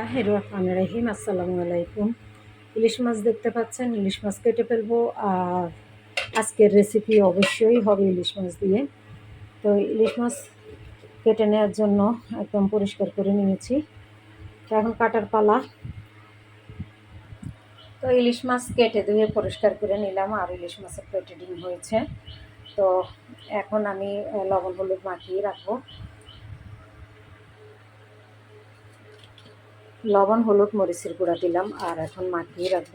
বিসমিল্লাহ রহমান রহিম আসসালামু আলাইকুম। ইলিশ মাছ দেখতে পাচ্ছেন, ইলিশ মাছ কেটে ফেলব। আর আজকের রেসিপি অবশ্যই হবে ইলিশ মাছ দিয়ে। তো ইলিশ মাছ কেটে নেওয়ার জন্য একদম পরিষ্কার করে নিয়েছি। তো এখন কাটার পালা। তো ইলিশ মাছ কেটে ধুয়ে পরিষ্কার করে নিলাম, আর ইলিশ মাছের পেটে ডিম হয়েছে। তো এখন আমি লবণ হলুদ মাখিয়ে রাখব। লবণ, হলুদ, মরিচের গুঁড়া দিলাম আর এখন মাখিয়ে রাখব।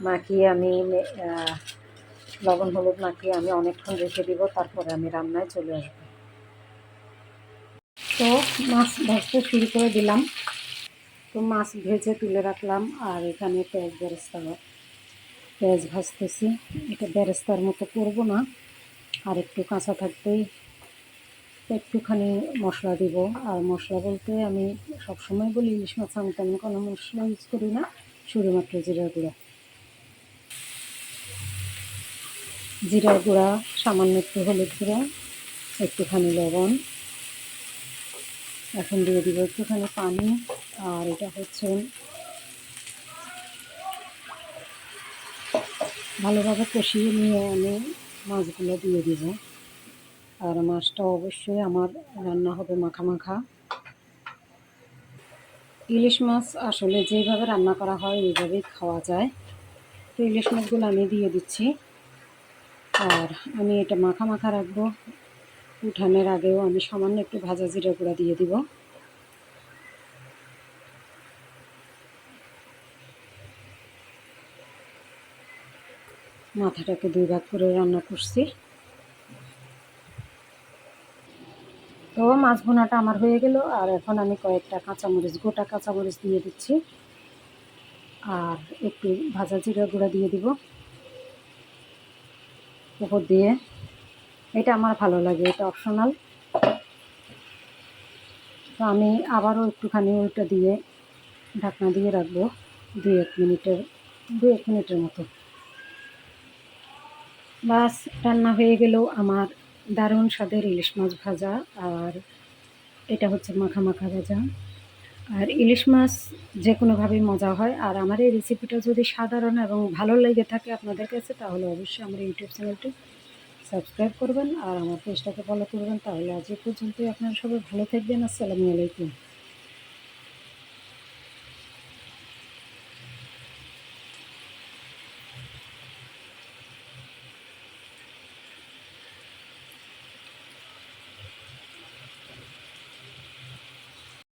মাখিয়ে আমি লবণ, হলুদ মাখিয়ে আমি অনেকক্ষণ রেখে দিব, তারপরে আমি রান্নায় চলে আসব। তো মাছ ভাজতে শুরু করে দিলাম। তো মাছ ভেজে তুলে রাখলাম আর এখানে পেঁয়াজ বেরেস্তা পেঁয়াজ ভাজতেছি। এটা বেরেস্তার মতো করব না। আর একটু কাঁচা থাকতেই একটুখানি মশলা দিব। আর মশলা বলতে আমি সবসময় বলি ইলিশ মাছ আমি তেমন কোনো মশলা ইউজ করি না শুধুমাত্র জিরার গুঁড়া। জিরার গুঁড়া, সামান্য একটু হলুদ গুঁড়া, একটুখানি লবণ। এখন দিয়ে দিব একটুখানি পানি, আর এটা হচ্ছে ভালোভাবে কষিয়ে নিয়ে আমি মাছগুলো দিয়ে দিব। আর মাছটা অবশ্যই আমার রান্না হবে মাখা মাখা। ইলিশ মাছ আসলে যেভাবে রান্না করা হয় ওইভাবেই খাওয়া যায়। তো ইলিশ মাছগুলো আমি দিয়ে দিচ্ছি। আর আমি এটা মাখা মাখা রাখব। উঠানের আগেও আমি সামান্য একটু ভাজা জিরা গুঁড়া দিয়ে দিব। মাথাটাকে দুই ভাগ করে রান্না করছি। তো মাছ ভুনাটা আমার হয়ে গেল, আর এখন আমি কয়েকটা কাঁচামরিচ, গোটা কাঁচামরিচ দিয়ে দিচ্ছি। আর একটু ভাজা জিরা গুঁড়া দিয়ে দিব। উপর দিয়ে। এটা আমার ভালো লাগে, এটা অপশনাল তো আমি আবারও একটুখানি ওইটা দিয়ে ঢাকনা দিয়ে রাখব, দুই এক মিনিটের, দুই এক মিনিটের মতো। বাস রান্না হয়ে গেল আমার দারুণ স্বাদের ইলিশ মাছ ভাজা আর এটা হচ্ছে মাখা মাখা ভাজা। আর ইলিশ মাছ যে কোনোভাবেই মজা হয়। আর আমার এই রেসিপিটা যদি সাধারণ এবং ভালো লেগে থাকে আপনাদের কাছে, তাহলে অবশ্যই আমার ইউটিউব চ্যানেলটি সাবস্ক্রাইব করবেন আর আমার পেজটাকে ফলো করবেন। তাহলে আজ এ পর্যন্তই। আপনারা সবাই ভালো থাকবেন। আসসালামু আলাইকুম।